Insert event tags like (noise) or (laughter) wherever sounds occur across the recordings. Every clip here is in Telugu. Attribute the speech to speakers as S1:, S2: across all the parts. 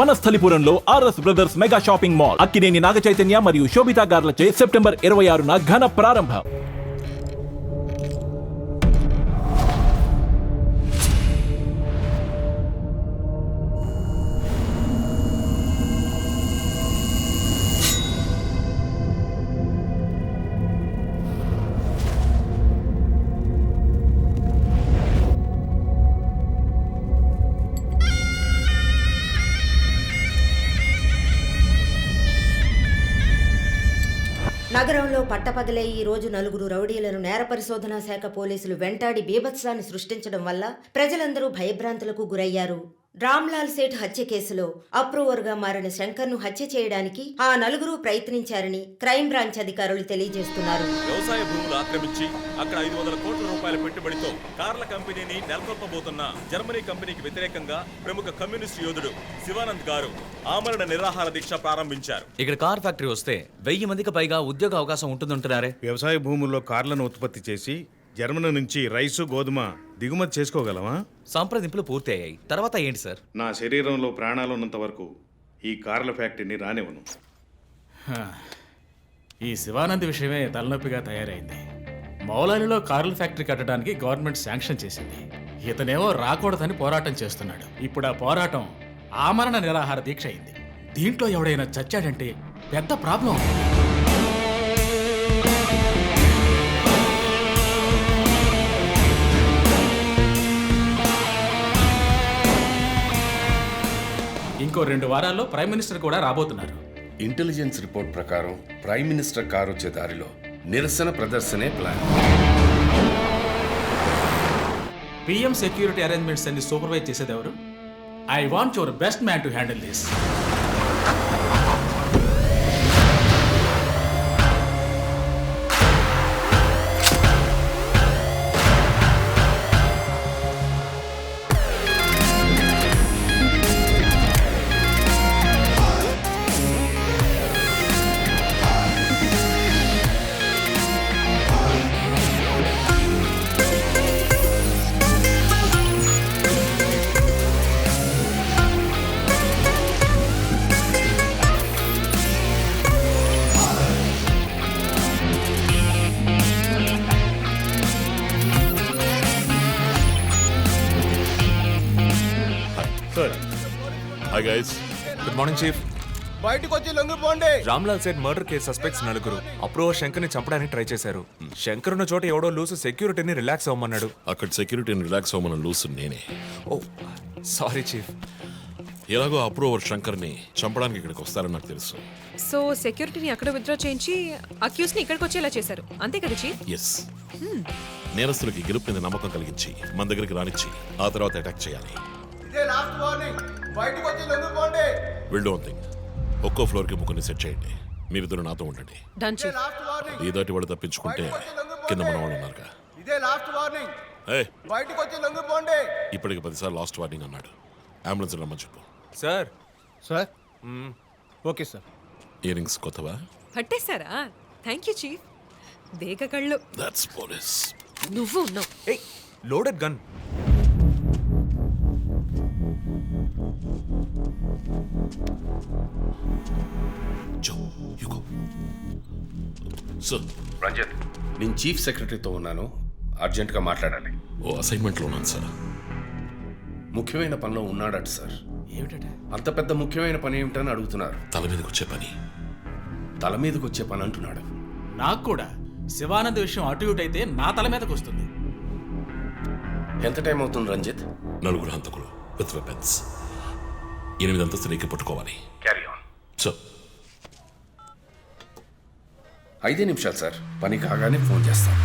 S1: వనస్థలిపురంలో R S brothers mega shopping mall Akkineni Naga Chaitanya మరియు శోభితా గార్లచే సెప్టెంబర్ ఇరవై ఆరున ఘన ప్రారంభం.
S2: నగరంలో పట్టపగలే ఈ రోజు నలుగురు రౌడీలను నేర పరిశోధనా శాఖ పోలీసులు వెంటాడి బీభత్సాన్ని సృష్టించడం వల్ల ప్రజలందరూ భయభ్రాంతులకు గురయ్యారు. రామ్లాల్ సేఠ్ హత్య కేసులో అప్రూవర్గా మారిన శంకర్ను హత్య చేయడానికి ఆ నలుగురు ప్రయత్నించారని క్రైమ్ బ్రాంచ్ అధికారులు తెలియజేస్తున్నారు.
S3: వ్యవసాయ భూములు ఆక్రమించి అక్కడ ఐదు వందల కోట్ల రూపాయల పెట్టుబడితో కార్ల కంపెనీని నెలకొల్పబోతున్న జర్మనీ కంపెనీకి వ్యతిరేకంగా ప్రముఖ కమ్యూనిస్ట్ యోధుడు శివానంద్ గారు ఆమరణ నిరాహార దీక్ష ప్రారంభించారు.
S4: ఇక్కడ కార్ ఫ్యాక్టరీ వస్తే వెయ్యి మందికి పైగా ఉద్యోగ అవకాశం ఉంటుందంటున్నారే.
S5: వ్యవసాయ భూముల్లో కార్లను ఉత్పత్తి చేసి జర్మనీ నుంచి రైసు గోధుమ దిగుమతి చేసుకోగలమా?
S4: సంప్రదింపులు పూర్తి అయ్యాయి తర్వాత ఏంటి సార్?
S5: నా శరీరంలో ప్రాణాలు ఉన్నంత వరకు ఈ కార్ల ఫ్యాక్టరీని రానివ్వను.
S6: ఈ శివానంద్ విషయమే తలనొప్పిగా తయారైంది. మౌలాలిలో కార్ల ఫ్యాక్టరీ కట్టడానికి గవర్నమెంట్ శాంక్షన్ చేసింది. ఇతనేమో రాకూడదని పోరాటం చేస్తున్నాడు. ఇప్పుడు ఆ పోరాటం ఆమరణ నిరాహార దీక్ష అయింది. దీంట్లో ఎవడైనా చచ్చాడంటే పెద్ద ప్రాబ్లం. ఇంకో రెండు వారాల్లో ప్రైమ్ మినిస్టర్ కూడా రాబోతున్నారు.
S7: ఇంటెలిజెన్స్ రిపోర్ట్ ప్రకారం ప్రైమ్ మినిస్టర్ కారు వచ్చే దారిలో నిరసన ప్రదర్శనే ప్లాన్.
S6: పిఎం సెక్యూరిటీ అరేంజ్మెంట్స్ అన్ని సూపర్వైజ్ చేసేది ఎవరు I want your best man to handle this
S5: sir
S3: hi guys
S8: good morning chief
S9: బయటకు వచ్చి లొంగిపోండి
S8: Ramlal set murder case suspects నలుగురు. అప్రూవర్ శంకర్ని చంపడానికి ట్రై చేశారు. శంకర్ ఉన్న చోట ఎవడో లూసు సెక్యూరిటీని రిలాక్స్ అవ్వమన్నాడు.
S3: అక్కడ సెక్యూరిటీని రిలాక్స్ అవ్వమని లూసు నేనే.
S8: ఓ సారీ చీఫ్
S3: ఎలాగో అప్రూవర్ శంకర్ని చంపడానికి ఇక్కడికి వస్తారని నాకు తెలుసు.
S10: సో సెక్యూరిటీని అక్కడ విత్డ్రా చేయించి అక్యూస్ని ఇక్కడికి వచ్చేలా చేశారు. అంతే కదా చీఫ్
S3: ఎస్ నేరస్తులకి గెలుపు మీద నమ్మకం కలిగించి మన దగ్గరికి రానిచ్చి ఆ తర్వాత అటాక్ చేయాలి.
S9: ఇదే లాస్ట్ వార్నింగ్ బయటకు వచ్చి లొంగిపోండి
S3: విల్ డోన్ థింగ్ ఒక్కో ఫ్లోర్కి ముగ్గురిని సెట్ చేయండి. మీరిద్దరు నాతో ఉండండి.
S10: డన్ చీఫ్
S9: లాస్ట్ వార్నింగ్
S3: ఏదాటి వాళ్ళు తప్పించుకుంటే కింద మన వాళ్ళు ఉన్నారుగా.
S9: ఇదే లాస్ట్ వార్నింగ్
S3: ఏ
S9: బయటకు వచ్చి లొంగిపోండి
S3: ఇప్పటికి పదిసార్లు లాస్ట్ వార్నింగ్ అన్నాడు. అంబులెన్స్ రమ్మని చెప్పు.
S8: Sir.
S9: Sir? Okay sir.
S3: Earrings కొత్తవా?
S10: పట్టేశారా? థ్యాంక్ యూ చీఫ్ దేగ కళ్ళు.
S3: దట్స్ పోలీస్
S10: నువ్వు ఉన్నావు.
S8: ఏయ్ లోడెడ్ గన్
S3: జో యు గో సార్
S7: రంజిత్. నేను చీఫ్ సెక్రటరీతో ఉన్నాను. అర్జెంటుగా మాట్లాడాలి.
S3: ఓ అసైన్మెంట్లో ఉన్నాను సార్.
S7: ముఖ్యమైన పనిలో ఉన్నాడట సార్.
S6: ఏమిటట?
S7: అంత పెద్ద ముఖ్యమైన పని ఏమిటని అడుగుతున్నారు.
S3: తల మీదకి వచ్చే పని.
S7: తల మీదకి వచ్చే పని అంటున్నాడు.
S6: నాకు కూడా శివానంద్ విషయం అటు ఇటు అయితే నా తల మీదకి వస్తుంది.
S7: ఎంత టైం అవుతుంది రంజిత్?
S3: నలుగురు హంతకులు విత్ వెపన్స్. ఎనిమిది అంతస్తులు ఎక్కి పట్టుకోవాలి.
S7: క్యారీ ఆన్
S3: సో
S7: ఐదే నిమిషాలు సార్ పని కాగానే ఫోన్ చేస్తాను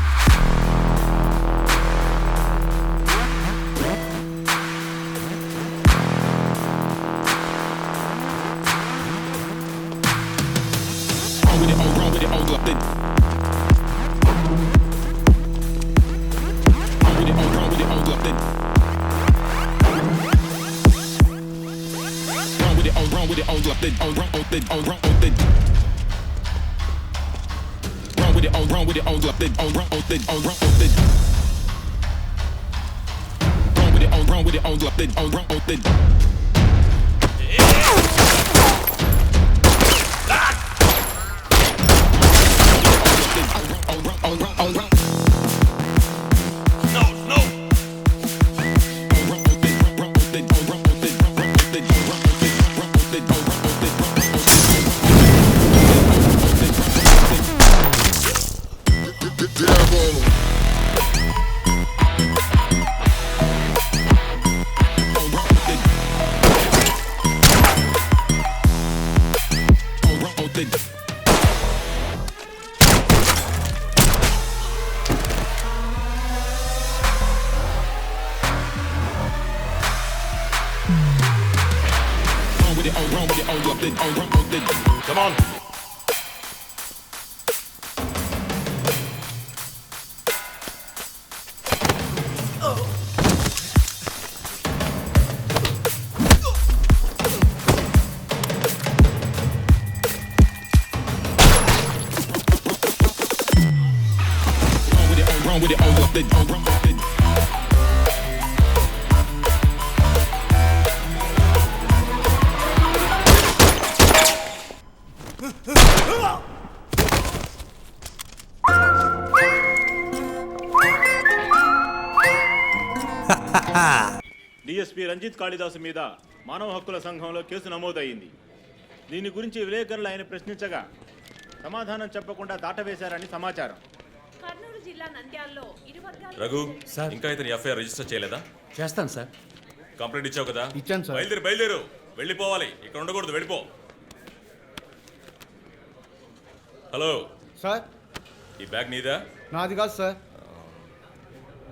S3: Wrong with it, all up, then, all wrong, all then, all wrong, all then. with it, all wrong with it, all up, all wrong, all thing, all wrong, all thing. Wrong with it, all wrong with it, all up, all wrong, all thing. on your dick, on your dick.
S11: Come on. With it, on your dick, on your dick.
S12: DSP Ranjit Kalidasu మీద మానవ హక్కుల సంఘంలో కేసు నమోదయ్యింది. దీని గురించి విలేకరులు ఆయన ప్రశ్నించగా సమాధానం చెప్పకుండా దాటవేశారని సమాచారం.
S13: కర్నూలు జిల్లా నంద్యాలలో ఇరు వర్గాల
S11: రఘు ఇంకా ఇతని ఎఫ్ఐఆర్ రిజిస్టర్ చేయలేదా?
S9: చేస్తాను సార్.
S11: కంప్లైంట్ ఇచ్చావు కదా?
S9: ఇచ్చాను సార్.
S11: బయలుదేరు బయలుదేరు. వెళ్ళిపోవాలి. ఇక్కడ ఉండకూడదు వెళ్ళిపో. హలో.
S9: సార్.
S11: ఈ బ్యాగ్ నీదా?
S9: నాది కాదు సార్.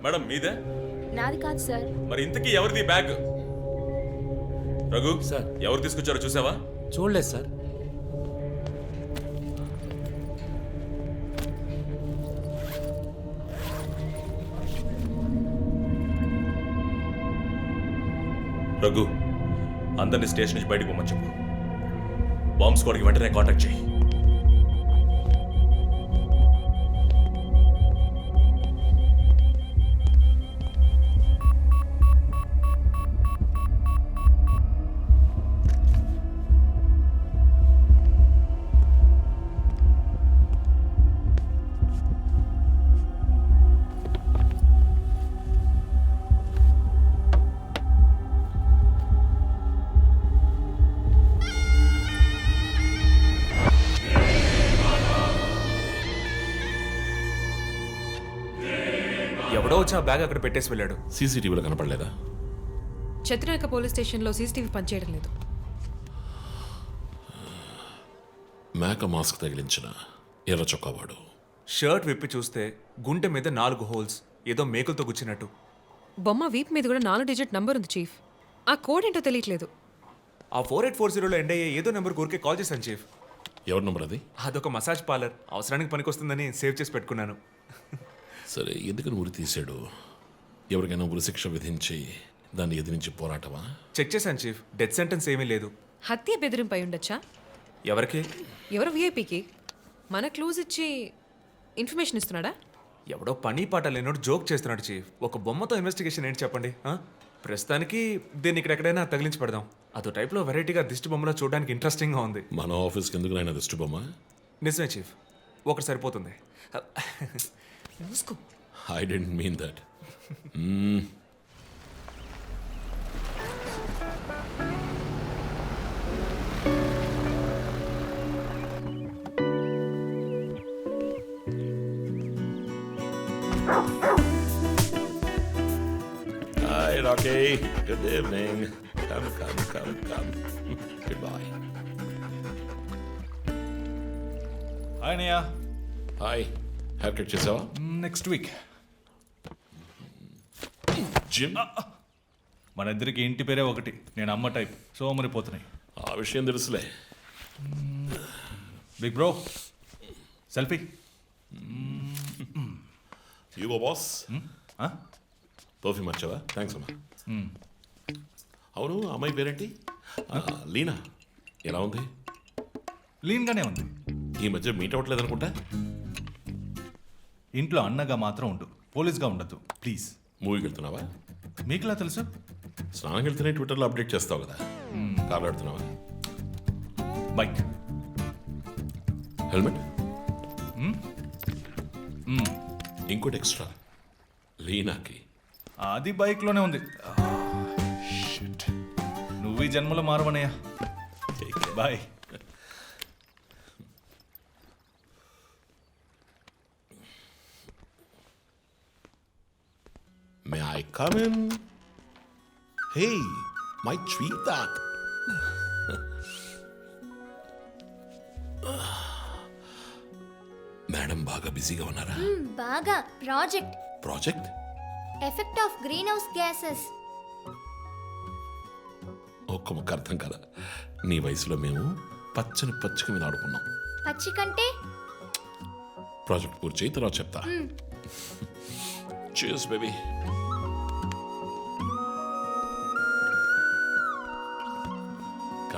S11: మేడం మీదే?
S13: నాది కాదు సార్.
S11: మరి ఇంతకీ ఎవరిది బ్యాగ్? రఘు
S9: సార్.
S11: ఎవరు తీసుకొచ్చారో చూసావా?
S9: చూడలేదు సార్.
S11: రఘు అందరిని స్టేషన్ నుంచి బయటకు పోమని చెప్పు. బాంబ్ స్క్వాడ్కి వెంటనే కాంటాక్ట్ చేయి.
S8: ఎవడో వచ్చి ఆ బ్యాగ్ అక్కడ పెట్టేసి వెళ్ళాడు.
S3: సీసీటీవీలో కనపడలేదా?
S13: చత్రనాక పోలీస్ స్టేషన్లో సీసీటీవీ పనిచేయడం లేదు.
S3: మేక మాస్క్ తగిలించిన ఎర్ర చొక్కావాడు.
S8: షర్ట్ విప్పి చూస్తే గుంటె మీద నాలుగు హోల్స్ ఏదో మేకులతో గుచ్చినట్టు.
S13: బొమ్మ వీప్ మీద కూడా నాలుగు డిజిట్ నంబర్ ఉంది చీఫ్. ఆ కోడ్ ఏంటో తెలియట్లేదు.
S8: ఆ ఫోర్ ఎయిట్ ఫోర్ జీరోలో ఎండ్ అయ్యే ఏదో నెంబర్ ఊరికే కాల్ చేశాను చీఫ్.
S3: ఎవరి నంబర్ అది?
S8: అదొక మసాజ్ పార్లర్. అవసరానికి పనికొస్తుందని సేవ్ చేసి పెట్టుకున్నాను.
S3: సరే ఎందుకని ఉరి తీశాడు? ఎవరికైనా ఉరి శిక్ష విధించి దాన్ని ఎదిరించి పోరాటమా?
S8: చెక్ చేశాను చీఫ్. డెత్ సెంటెన్స్ ఏమీ లేదు.
S13: హత్య బెదిరింపై ఉండొచ్చా?
S8: ఎవరికి?
S13: ఎవరు విఐపికి మన క్లూజ్ ఇచ్చి ఇన్ఫర్మేషన్ ఇస్తున్నాడా?
S8: ఎవడో పని పాట లేనోడు జోక్ చేస్తున్నాడు చీఫ్. ఒక బొమ్మతో ఇన్వెస్టిగేషన్ ఏంటి చెప్పండి ఆ? ప్రస్తుతానికి దీన్ని ఇక్కడెక్కడైనా తగిలించి పెడదాం. అదో టైప్లో వెరైటీగా దిష్టి బొమ్మలో చూడడానికి ఇంట్రెస్టింగ్గా ఉంది.
S3: మన ఆఫీస్కి ఎందుకు నాయన దిష్టి బొమ్మ?
S8: నిజమే చీఫ్. ఒకటి సరిపోతుంది.
S13: Musko.
S3: I didn't mean that. (laughs) Mm. Hi, Rocky. Good evening. Come, come, come, come. (laughs) Goodbye.
S6: Hi,
S3: Nia. Hi. Haircut చేసావా
S6: నెక్స్ట్ వీక్
S3: జిమ్
S6: మన ఇద్దరికి ఇంటి పేరే ఒకటి. నేను అమ్మ టైప్ సోమరిపోతున్నాయి.
S3: ఆ విషయం తెలుసులే.
S6: Big bro selfie
S3: ego boss perfume వచ్చావా? థ్యాంక్స్ అమ్మా. అవును ఆ అమ్మాయి పేరేంటి? ఆ, లీనా. ఎలా ఉంది?
S6: లీన్గానే ఉంది.
S3: ఈ మధ్య మీట్ అవ్వట్లేదు అనుకుంటా?
S6: ఇంట్లో అన్నగా మాత్రం ఉండు. పోలీస్గా ఉండద్దు. ప్లీజ్.
S3: మూవీకి వెళ్తున్నావా
S6: మీకులా తెలుసు?
S3: స్నానం వెళ్తేనే ట్విట్టర్లో అప్డేట్ చేస్తావు కదా. కార్లు ఆడుతున్నావా?
S6: బైక్.
S3: హెల్మెట్? ఇంకోటి ఎక్స్ట్రా. లీనాకి.
S6: అది బైక్లోనే ఉంది. నువ్వు ఈ జన్మలో మారవనయ్యా.
S3: Bye. I come in hey my sweet dot madam బాగా బిజీగా ఉన్నారా?
S14: బాగా. Project
S3: project
S14: effect of greenhouse gases
S3: ఒక్క ముక్క అర్థం కదా నీ వయసులో మేము పచ్చని పచ్చిక మీద ఆడుకున్నాం.
S14: పచ్చి కంటే?
S3: ప్రాజెక్ట్ పూర్తి చేయి తర్వాత చెప్తా. చేస్ baby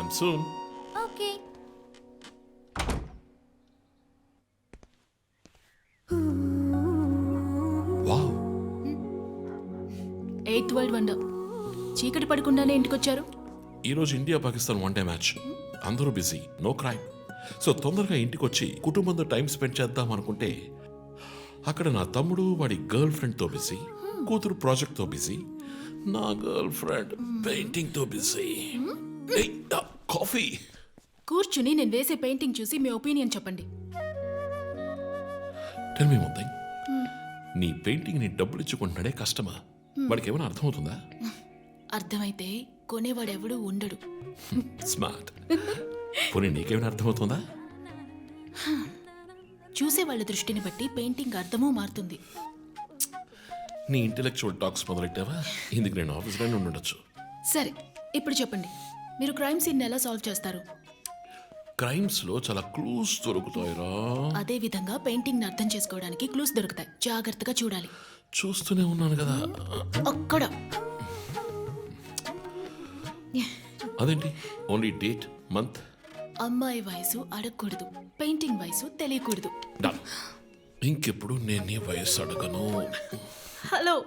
S3: come soon
S14: okay
S3: wow
S13: eighth world wonder చీకటి పడకుండానే ఇంటికొచ్చారు?
S3: ఈరోజు India Pakistan one day match. అందరూ బిజీ నో క్రైమ్. సో తొందరగా ఇంటికి వచ్చి కుటుంబంతో టైం స్పెండ్ చేద్దాం అనుకుంటే అక్కడ నా తమ్ముడు వాడి గర్ల్ ఫ్రెండ్తో బిజీ కూతురు ప్రాజెక్ట్తో బిజీ నా గర్ల్ ఫ్రెండ్ పెయింటింగ్తో బిజీ. కాఫీ?
S13: కూర్చుని నేను వేసే పెయింటింగ్ చూసి మీ ఒపీనియన్ చెప్పండి.
S3: టెల్ మీ వన్ నీ పెయింటింగ్ని డబ్బులు ఇచ్చుకుంటున్నాడే కష్టమా వాడికి ఏమైనా అర్థమవుతుందా?
S13: అర్థమైతే కొనేవాడెవడూ ఉండడు.
S3: స్మార్ట్ పోనీ నీకేమైనా అర్థమవుతుందా?
S13: చూసే వాళ్ళ దృష్టిని బట్టి పెయింటింగ్ అర్థమూ మారుతుంది.
S3: నీ ఇంటెలెక్చువల్ టాక్స్ మొదలెట్టావా? ఇందుకు నేను ఆఫీస్లోనే ఉండొచ్చు
S13: సరే ఇప్పుడు చెప్పండి. మీరు క్రైమ్ సీన్ ఎలా సాల్వ్ చేస్తారు?
S3: క్రైమ్స్లో చాలా క్లూస్ దొరుకుతాయిరా.
S13: అదే విధంగా పెయింటింగ్ని అర్థం చేసుకోవడానికి క్లూస్ దొరుకుతాయి. జాగ్రత్తగా చూడాలి.
S3: చూస్తూనే ఉన్నాను కదా.
S13: అక్కడ.
S3: అదేంటి? Only date month?
S13: అమ్మాయి వయసు అడగకూడదు. పెయింటింగ్ వయసు తెలియకూడదు.
S3: డన్. ఇంకెప్పుడు నేను నీ వయస్సు అడగను.
S13: హలో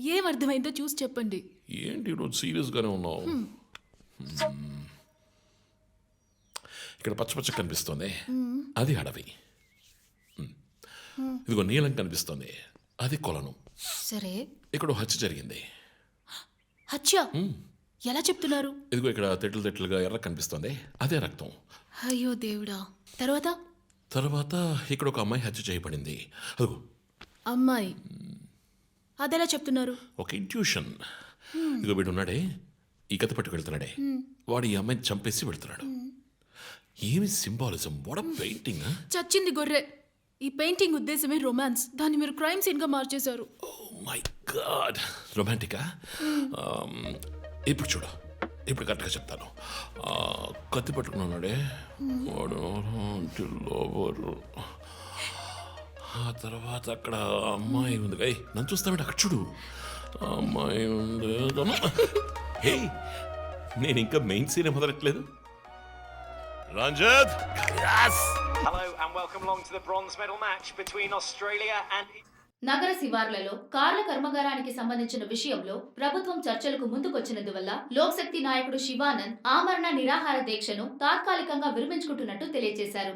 S13: ఏం అర్థమైందో చూసి చెప్పండి.
S3: ఏంటి ఈరోజు సీరియస్గానే ఉన్నావు? ఇక్కడ పచ్చ పచ్చ కనిపిస్తుంది. అది అడవి. ఇదిగో నీలం కనిపిస్తుంది. అది కొలను.
S13: సరే.
S3: ఇక్కడ హత్య జరిగింది.
S13: హత్య? ఎలా చెప్తున్నారు?
S3: ఇదిగో ఇక్కడ తెట్లు తెట్లుగా ఎర్ర కనిపిస్తుంది. అదే రక్తం.
S13: అయ్యో దేవుడా. తర్వాత?
S3: తర్వాత ఇక్కడ ఒక అమ్మాయి హత్య చేయబడింది. అదిగో.
S13: అమ్మాయి. అదెలా చెప్తున్నారు?
S3: ఒక ఇంట్యూషన్ ఇదిగో వీడు ఉన్నాడే. ఈ కథ పట్టుకు వెళ్తున్నాడే. వాడు ఈ అమ్మాయిని చంపేసి వెళ్తున్నాడు. ఏమి సింబాలిజం? వాడ పెయింటింగ్
S13: చచ్చింది గొర్రె. ఈ పెయింటింగ్ ఉద్దేశమే రొమాన్స్ దాన్ని మీరు క్రైమ్ సీన్గా మార్చేశారు.
S3: My god! రొమాంటికా? ఇప్పుడు చూడు. ఇప్పుడు కరెక్ట్గా చెప్తాను. కత్తి పట్టుకున్నాడే వాడు ఆ తర్వాత అక్కడ అమ్మాయి ఉంది. ఏయ్, నన్ను చూస్తామంటే అక్కడ చూడు. అమ్మాయి ఉంది. హే నేను ఇంకా main scene మొదలట్లేదు Ranjit!
S15: Hello and welcome along to the bronze medal match between Australia and
S14: నగర శివార్లలో కార్ల కర్మాగారానికి సంబంధించిన విషయంలో ప్రభుత్వం చర్చలకు ముందుకొచ్చినందువల్ల లోక్శక్తి నాయకుడు శివానంద్ ఆమరణ నిరాహార దీక్షను తాత్కాలికంగా విరమించుకుంటున్నట్టు తెలియజేశారు.